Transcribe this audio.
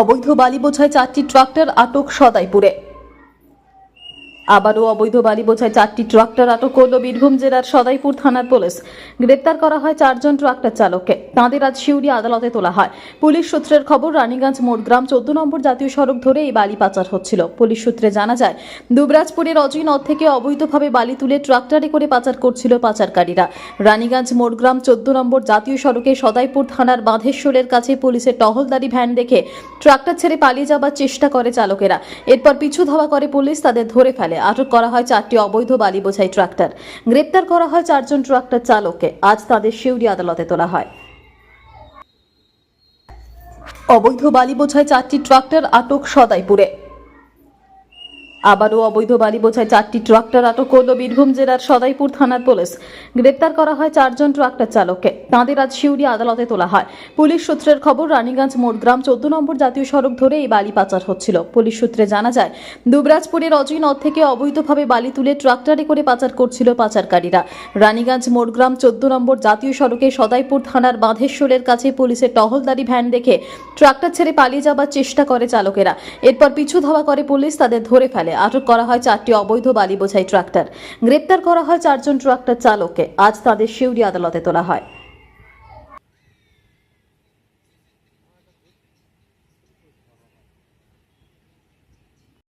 অবৈধ বালি বোঝায় চারটি ট্রাক্টর আটক সদাইপুরে। আবারও অবৈধ বালি বোঝায় চারটি ট্রাক্টর আটক করল বীরভূম জেলার সদাইপুর থানার পুলিশ। গ্রেপ্তার করা হয় চারজন ট্রাক্টর চালককে। তাঁদের আজ শিউরি আদালতে তোলা হয়। পুলিশ সূত্রের খবর, রানীগঞ্জ মোড়গ্রাম চোদ্দ নম্বর জাতীয় সড়ক ধরে এই বালি পাচার হচ্ছিল। পুলিশ সূত্রে জানা যায়, দুবরাজপুরের অজয় নদ থেকে অবৈধভাবে বালি তুলে ট্রাক্টরে করে পাচার করছিল পাচারকারীরা। রানীগঞ্জ মোড়গ্রাম চোদ্দ নম্বর জাতীয় সড়কে সদাইপুর থানার বাঁধেশ্বরের কাছে পুলিশের টহলদারি ভ্যান দেখে ট্রাক্টর ছেড়ে পালিয়ে যাবার চেষ্টা করে চালকেরা। এরপর পিছু ধাওয়া করে পুলিশ তাদের ধরে ফেলে। আটক করা হয় চারটি অবৈধ বালি বোঝাই ট্রাক্টর। গ্রেপ্তার করা হয় চারজন ট্রাক্টর চালককে। আজ তাদের শিউরি আদালতে তোলা হয়। অবৈধ বালি বোঝায় চারটি ট্রাক্টর আটক সদাইপুরে। আবারও অবৈধ বালি বোঝায় চারটি ট্রাক্টর আটক করল বীরভূম জেলার সদাইপুর থানার পুলিশ। গ্রেপ্তার করা হয় চারজন ট্রাক্টর চালককে। তাঁদের আজ শিউরি আদালতে তোলা হয়। পুলিশ সূত্রের খবর, রানীগঞ্জ মোড়গ্রাম চোদ্দ নম্বর জাতীয় সড়ক ধরে এই বালি পাচার হচ্ছিল। পুলিশ সূত্রে জানা যায়, দুবরাজপুরের অজয় নদ থেকে অবৈধভাবে বালি তুলে ট্রাক্টরে করে পাচার করছিল পাচারকারীরা। রানীগঞ্জ মোড়গ্রাম চোদ্দ নম্বর জাতীয় সড়কে সদাইপুর থানার বাঁধেশ্বরের কাছে পুলিশের টহলদারি ভ্যান দেখে ট্রাক্টর ছেড়ে পালিয়ে যাবার চেষ্টা করে চালকেরা। এরপর পিছু ধাওয়া করে পুলিশ তাদের ধরে ফেলে। আটক করা হয় চারটি অবৈধ বালি বোঝাই ট্রাক্টর। গ্রেপ্তার করা হয় চারজন ট্রাক্টর চালককে। আজ তাদের শিউরি আদালতে তোলা হয়।